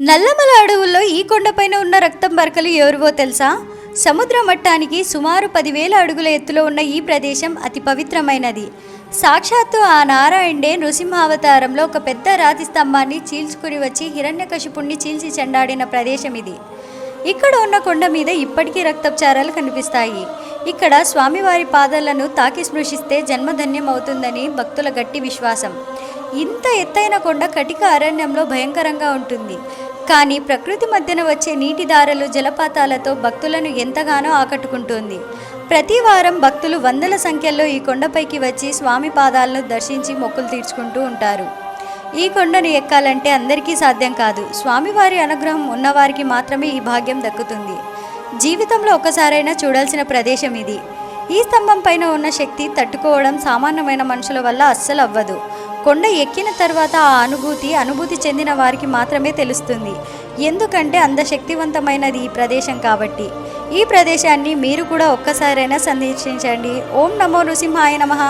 నల్లమల అడవుల్లో ఈ కొండపైన ఉన్న రక్తం బరకలు ఎవరివో తెలుసా? సముద్ర మట్టానికి సుమారు పదివేల అడుగుల ఎత్తులో ఉన్న ఈ ప్రదేశం అతి పవిత్రమైనది. సాక్షాత్తు ఆ నారాయణే నృసింహావతారంలో ఒక పెద్ద రాతి స్తంభాన్ని చీల్చుకుని వచ్చి హిరణ్యకశిపుణ్ణి చీల్చి చెండాడిన ప్రదేశం ఇది. ఇక్కడ ఉన్న కొండ మీద ఇప్పటికీ రక్తోపచారాలు కనిపిస్తాయి. ఇక్కడ స్వామివారి పాదాలను తాకి స్పృశిస్తే జన్మధన్యం అవుతుందని భక్తుల గట్టి విశ్వాసం. ఇంత ఎత్తైన కొండ కటిక అరణ్యంలో భయంకరంగా ఉంటుంది. కానీ ప్రకృతి మధ్యన వచ్చే నీటి దారలు జలపాతాలతో భక్తులను ఎంతగానో ఆకట్టుకుంటుంది. ప్రతి వారం భక్తులు వందల సంఖ్యలో ఈ కొండపైకి వచ్చి స్వామి పాదాలను దర్శించి మొక్కులు తీర్చుకుంటూ ఉంటారు. ఈ కొండను ఎక్కాలంటే అందరికీ సాధ్యం కాదు. స్వామివారి అనుగ్రహం ఉన్నవారికి మాత్రమే ఈ భాగ్యం దక్కుతుంది. జీవితంలో ఒకసారైనా చూడాల్సిన ప్రదేశం ఇది. ఈ స్తంభం పైన ఉన్న శక్తి తట్టుకోవడం సామాన్యమైన మనుషుల వల్ల అస్సలు అవ్వదు కొండ ఎక్కిన తర్వాత ఆ అనుభూతి అనుభూతి చెందిన వారికి మాత్రమే తెలుస్తుంది. ఎందుకంటే అంత శక్తివంతమైనది ఈ ప్రదేశం కాబట్టి. ఈ ప్రదేశాన్ని మీరు కూడా ఒక్కసారైనా సందర్శించండి. ఓం నమో నృసింహాయ నమః.